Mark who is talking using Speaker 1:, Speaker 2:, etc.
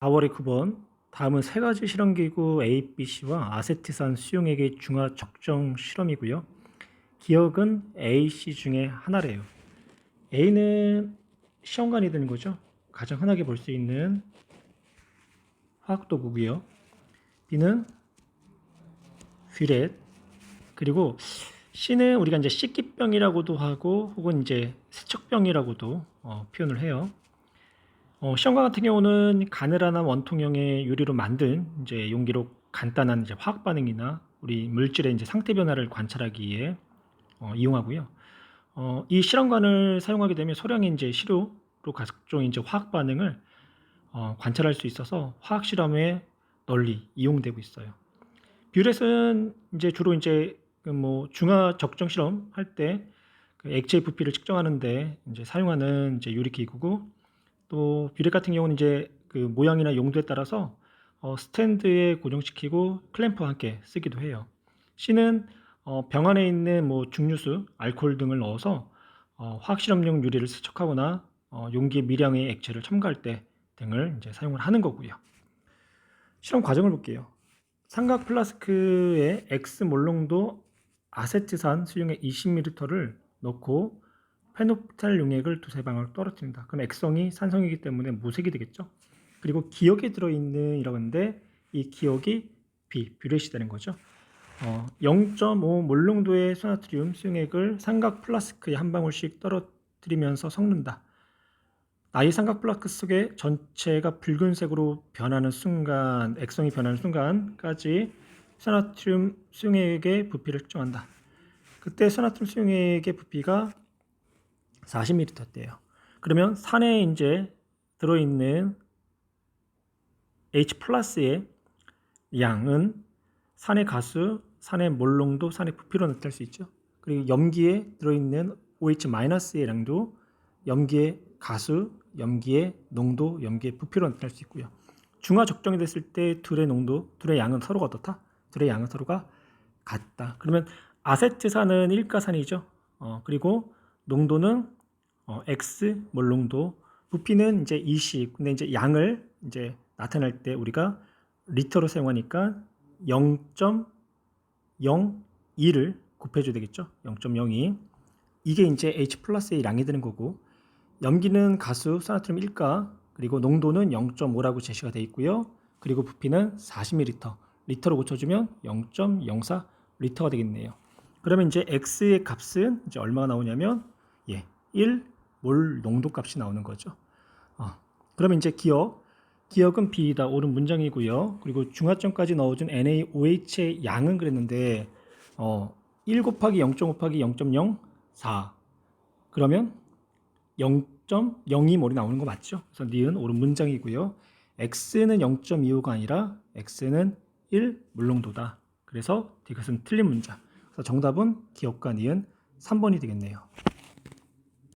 Speaker 1: 4월의 9번 다음은 세 가지 실험기구 A, B, C와 아세트산 수용액의 중화 적정 실험이고요. 기억은 A, C 중에 하나래요. A는 시험관이 되는 거죠. 가장 흔하게 볼 수 있는 화학도구고요. B는 뷰렛 그리고 C는 우리가 이제 씻기병이라고도 하고 혹은 이제 세척병이라고도 어, 표현을 해요. 어, 시험관 같은 경우는 가늘한 원통형의 유리로 만든 이제 용기로 간단한 이제 화학 반응이나 우리 물질의 이제 상태 변화를 관찰하기 위해 어, 이용하고요. 어, 이 실험관을 사용하게 되면 소량의 이제 시료로 각종 이제 화학 반응을 어, 관찰할 수 있어서 화학 실험에 널리 이용되고 있어요. 뷰렛은 이제 주로 이제 그뭐 중화 적정 실험 할때 그 액체의 부피를 측정하는데 이제 사용하는 이제 유리 기구고 또 뷰렛 같은 경우는 이제 그 모양이나 용도에 따라서 어, 스탠드에 고정시키고 클램프와 함께 쓰기도 해요. C는 어, 병 안에 있는 뭐 중류수, 알코올 등을 넣어서 어, 화학 실험용 유리를 세척하거나 어, 용기에 미량의 액체를 첨가할 때 등을 이제 사용을 하는 거고요. 실험 과정을 볼게요. 삼각 플라스크에 X 몰롱도 아세트산 수용액 20ml를 넣고 페노프탈 용액을 두세 방울 떨어뜨립니다. 그럼 액성이 산성이기 때문에 무색이 되겠죠. 그리고 기억에 들어있는 이라는데 이 기억이 B, 뷰렛이 되는 거죠. 어, 0.5 몰롱도의 소나트리움 수용액을 삼각 플라스크에 한 방울씩 떨어뜨리면서 섞는다. 나이 삼각 플라스크 속에 전체가 붉은색으로 변하는 순간, 액성이 변하는 순간까지 소나트리움 수용액의 부피를 측정한다. 그때 소나트리움 수용액의 부피가 40ml대요. 그러면 산에 이제 들어있는 H 플러스의 양은 산의 가수, 산의 몰롱도, 산의 부피로 나타낼 수 있죠. 그리고 염기에 들어있는 OH 마이너스의 양도 염기의 가수, 염기의 농도, 염기의 부피로 나타낼 수 있고요. 중화 적정이 됐을 때 둘의 농도, 둘의 양은 서로가 어떻다? 둘의 양은 서로가 같다. 그러면 아세트산은 일가산이죠. 어, 그리고 농도는 어, X 몰롱도, 부피는 이제 20. 근데 이제 양을 이제 나타낼 때 우리가 리터로 사용하니까 0.02를 곱해줘야 되겠죠. 0.02. 이게 이제 H 플러스의 양이 되는 거고 염기는 가수 소나트륨 1가 그리고 농도는 0.5라고 제시가 되어 있고요. 그리고 부피는 40ml. 리터로 고쳐주면 0.04 리터가 되겠네요. 그러면 이제 X의 값은 이제 얼마가 나오냐면 예, 1 몰 농도 값이 나오는 거죠. 어, 그러면 이제 기억 기억은 B다 옳은 문장이고요. 그리고 중화점까지 넣어준 NaOH의 양은 그랬는데 어, 1 곱하기 0.5 곱하기 0.04 그러면 0.02몰이 나오는 거 맞죠? 그래서 니은 옳은 문장이고요. x는 0.25가 아니라 x는 1 물롱도다. 그래서 이것은 틀린 문장. 그래서 정답은 기억과 니은 3번이 되겠네요.